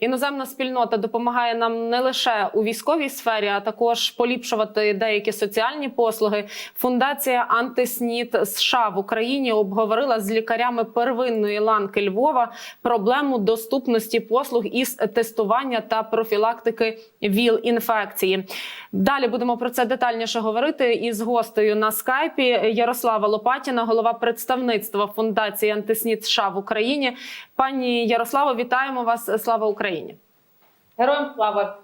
іноземна спільнота допомагає нам не лише у військовій сфері, а також поліпшувати деякі соціальні послуги. Фундація Антиснід США в Україні обговорила з лікарями первинної ланки Львова проблему доступності послуг із тестування та профілактики ВІЛ-інфекції. Далі будемо про це детальніше говорити із гостею на скайпі Ярослава Лопатіна, голова представництва фундації Антиснід США в Україні. Пані Ярославо, вітаємо вас! Слава Україні! Героям слава!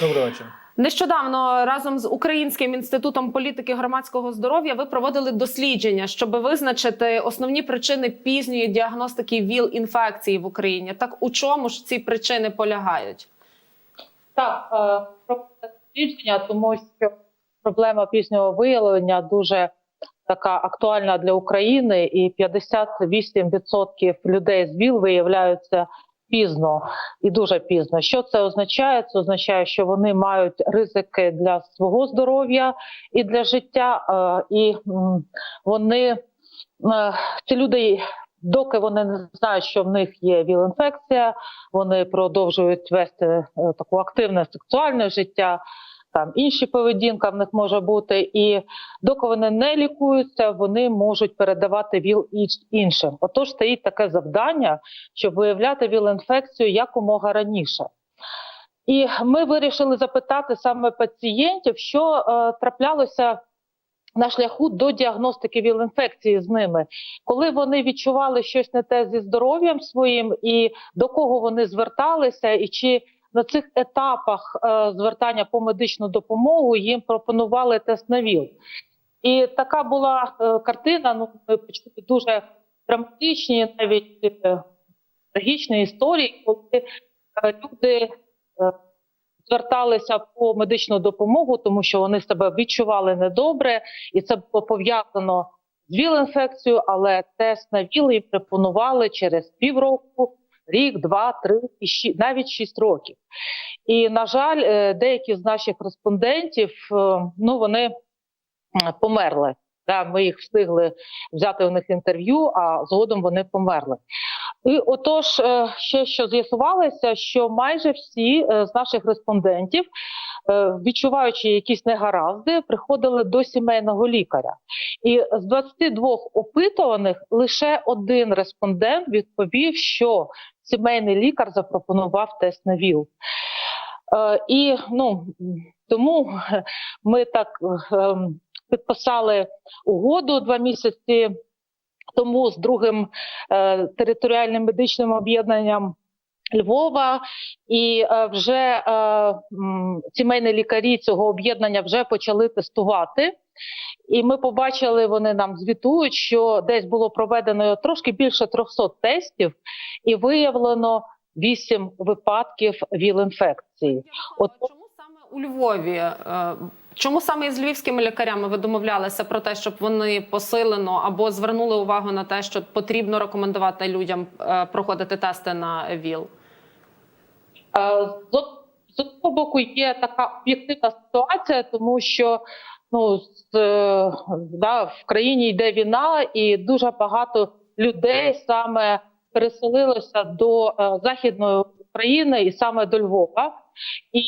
Доброго вечора. Нещодавно разом з Українським інститутом політики громадського здоров'я ви проводили дослідження, щоб визначити основні причини пізньої діагностики ВІЛ-інфекції в Україні. Так у чому ж ці причини полягають? Так, е, про дослідження, тому що проблема пізнього виявлення дуже така актуальна для України, і 58% людей з ВІЛ виявляються пізно і дуже пізно. Що це означає? Це означає, що вони мають ризики для свого здоров'я і для життя, е, і вони е, ці люди. Доки вони не знають, що в них є ВІЛ-інфекція, вони продовжують вести е, таку активне сексуальне життя. Там інші поведінка в них може бути, і доки вони не лікуються, вони можуть передавати ВІЛ іншим. Отож, стоїть таке завдання, щоб виявляти ВІЛ-інфекцію якомога раніше. І ми вирішили запитати саме пацієнтів, що е, траплялося на шляху до діагностики ВІЛ-інфекції з ними, коли вони відчували щось не те зі здоров'ям своїм, і до кого вони зверталися, і чи на цих етапах е, звертання по медичну допомогу їм пропонували тест на ВІЛ. І така була е, картина. Ну, ми почули дуже драматичні, навіть е, трагічні історії, коли люди зверталися по медичну допомогу, тому що вони себе відчували недобре, і це було пов'язано з ВІЛ-інфекцією, але тест на ВІЛ їм пропонували через півроку, рік, два, три і щі- навіть шість років. І на жаль, е, деякі з наших респондентів, е, ну вони померли. Да, ми їх встигли взяти у них інтерв'ю, а згодом вони померли. І отож, е, ще що з'ясувалося, що майже всі е, з наших респондентів, е, відчуваючи якісь негаразди, приходили до сімейного лікаря. І з 22 опитуваних лише один респондент відповів, що сімейний лікар запропонував тест на ВІЛ. Е, І ну тому ми так ем, підписали угоду два місяці тому з другим е, територіальним медичним об'єднанням. Львова і е, вже е, сімейні лікарі цього об'єднання вже почали тестувати. І ми побачили, вони нам звітують, що десь було проведено трошки більше 300 тестів, і виявлено 8 випадків ВІЛ-інфекції. От- чому саме у Львові? е, Чому саме із львівськими лікарями ви домовлялися про те, щоб вони посилено або звернули увагу на те, що потрібно рекомендувати людям проходити тести на ВІЛ? Е, З одного боку є така об'єктивна ситуація, тому що ну з, е, да, в країні йде війна, і дуже багато людей саме переселилося до е, західної України і саме до Львова. І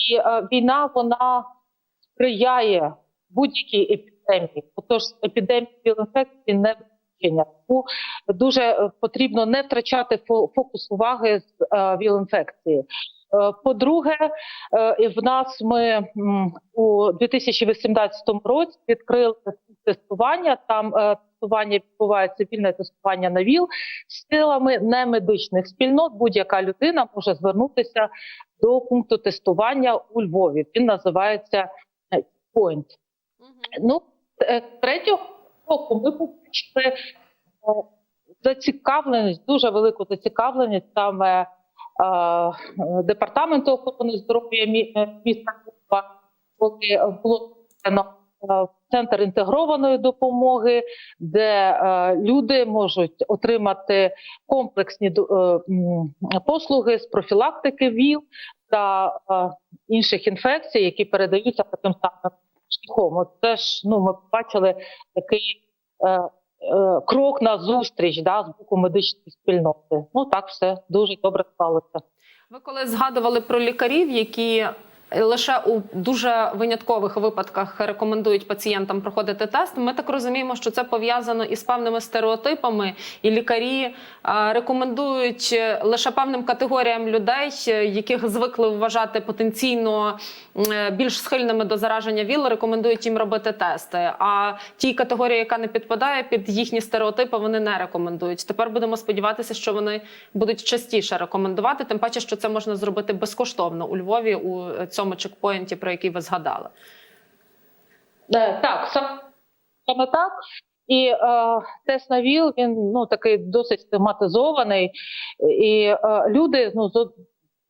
війна вона сприяє будь-якій епідемії. Отож, епідемії інфекції не виключення. Тому дуже потрібно не втрачати фо- фокус уваги з ВІЛ-інфекції. Е, По-друге, е, в нас ми у 2018 році відкрили тестування. Там е, тестування відбувається вільне тестування на ВІЛ з силами немедичних спільнот. Будь-яка людина може звернутися до пункту тестування у Львові. Він називається Point. Ну, третього року ми побачили зацікавленість, дуже велику зацікавленість саме департаменту охорони здоров'я е, міста Львова, коли було е, центр інтегрованої допомоги, де е, люди можуть отримати комплексні е, послуги з профілактики ВІЛ та е, інших інфекцій, які передаються таким самим шляхом. Це ж ну ми побачили такий е, е, крок на зустріч да, з боку медичної спільноти. Ну так все дуже добре склалося. Ви коли згадували про лікарів, які лише у дуже виняткових випадках рекомендують пацієнтам проходити тест, ми так розуміємо, що це пов'язано із певними стереотипами, і лікарі е, рекомендують е, лише певним категоріям людей, е, яких звикли вважати потенційно більш схильними до зараження ВІЛ, рекомендують їм робити тести. А тій категорії, яка не підпадає під їхні стереотипи, вони не рекомендують. Тепер будемо сподіватися, що вони будуть частіше рекомендувати, тим паче, що це можна зробити безкоштовно у Львові у цьому чекпоінті, про який ви згадали. Е, Так, саме так. І е, тест на ВІЛ, він ну такий досить стигматизований, і е, люди ну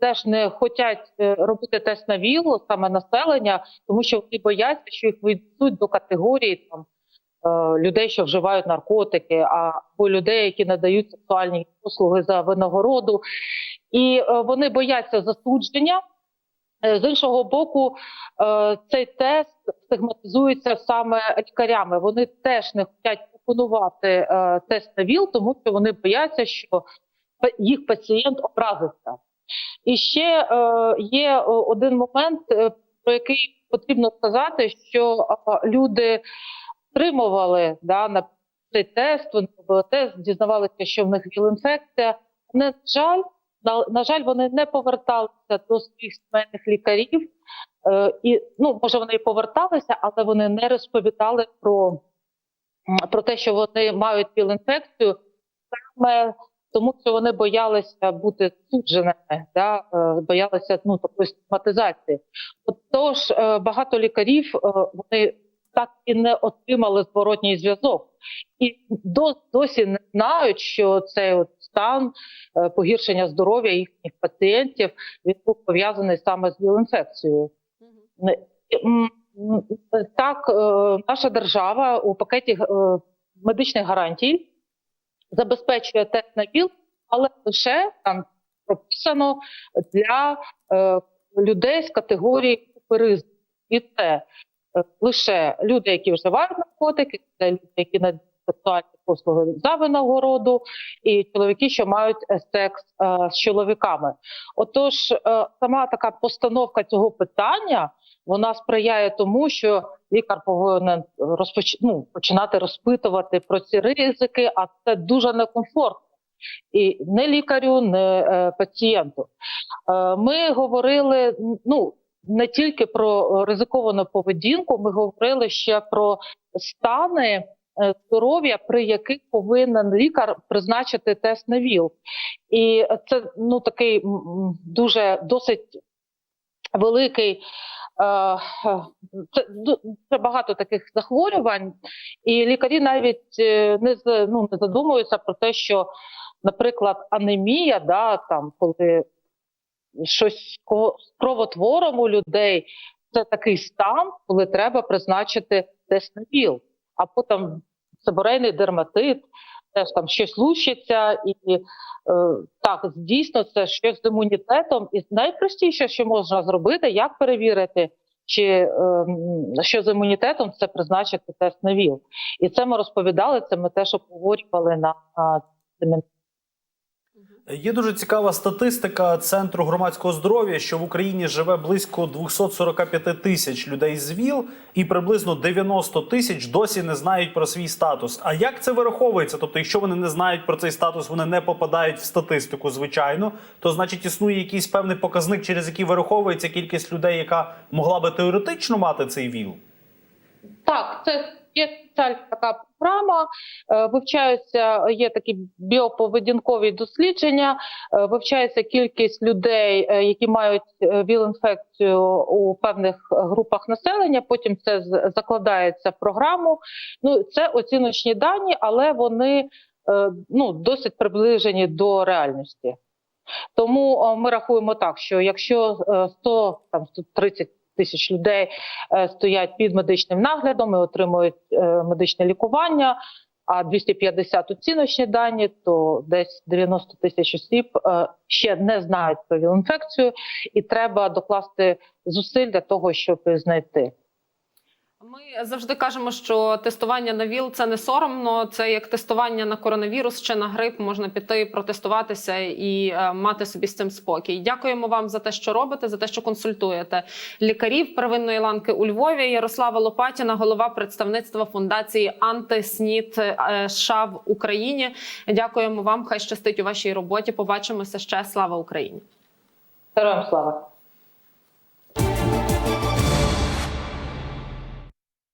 теж не хочуть е, робити тест на ВІЛ, саме населення, тому що вони бояться, що їх віднесуть до категорії там е, людей, що вживають наркотики, або людей, які надають сексуальні послуги за винагороду, і е, вони бояться засудження. Е, З іншого боку, е, цей тест стигматизується саме лікарями. Вони теж не хочуть пропонувати е, тест на ВІЛ, тому що вони бояться, що їх пацієнт образиться. І ще є один момент, про який потрібно сказати, що люди отримували да, на цей тест, вони робили тест, дізнавалися, що в них ВІЛ-інфекція. На жаль, на, жаль, вони не поверталися до своїх сімейних лікарів. Е, і ну, може, вони і поверталися, але вони не розповідали про, про те, що вони мають ВІЛ-інфекцію, саме тому, що вони боялися бути судженими, да, е, боялися ну, такої стигматизації. Отож, е, багато лікарів вони так і не отримали зворотній зв'язок. І досі не знають, що цей от стан е, погіршення здоров'я їхніх пацієнтів він був пов'язаний саме з ВІЛ-інфекцією. М, м, Так, е, наша держава у пакеті е, медичних гарантій забезпечує тест на ВІЛ, але лише там прописано для е, людей з категорії ризику. І це е, лише люди, які вживають наркотики, це люди, які надають сексуальні послуги за винагороду, і чоловіки, що мають е, секс е, з чоловіками. Отож, е, сама така постановка цього питання вона сприяє тому, що лікар повинен розпоч... ну, починати розпитувати про ці ризики, а це дуже некомфортно. І не лікарю, не пацієнту. Ми говорили ну, не тільки про ризиковану поведінку, ми говорили ще про стани здоров'я, при яких повинен лікар призначити тест на ВІЛ. І це ну, такий дуже досить великий. е, е, Це, це багато таких захворювань, і лікарі навіть е, не ну, не задумуються про те, що, наприклад, анемія, да, там, коли щось з кровотвором у людей, це такий стан, коли треба призначити тест на ВІЛ, а потім себорейний дерматит, теж там щось лущиться, і е, так, дійсно, це щось з імунітетом. І найпростіше, що можна зробити, як перевірити, чи е, що з імунітетом, це призначити тест на ВІЛ. І це ми розповідали, це ми теж обговорювали на семінарі. Є дуже цікава статистика Центру громадського здоров'я, що в Україні живе близько 245 тисяч людей з ВІЛ, і приблизно 90 тисяч досі не знають про свій статус. А як це вираховується? Тобто, якщо вони не знають про цей статус, вони не попадають в статистику, звичайно, то значить існує якийсь певний показник, через який вираховується кількість людей, яка могла би теоретично мати цей ВІЛ. Так, це є спеціальна така програма. е, Вивчаються, є такі біоповедінкові дослідження, е, вивчається кількість людей, е, які мають ВІЛ-інфекцію у певних групах населення. Потім це закладається в програму. Ну, це оціночні дані, але вони ну, досить приближені до реальності. Тому ми рахуємо так, що якщо е, 100, там 130 тисяч людей е, стоять під медичним наглядом і отримують е, медичне лікування, а 250 оціночні дані, то десь 90 тисяч осіб е, ще не знають про ВІЛ-інфекцію, і треба докласти зусиль для того, щоб знайти. Ми завжди кажемо, що тестування на ВІЛ це не соромно. Це як тестування на коронавірус чи на грип. Можна піти протестуватися і е, мати собі з цим спокій. Дякуємо вам за те, що робите, за те, що консультуєте лікарів первинної ланки у Львові. Ярослава Лопатіна, голова представництва фундації Антиснід е, США в Україні. Дякуємо вам. Хай щастить у вашій роботі. Побачимося ще. Слава Україні! Героям слава.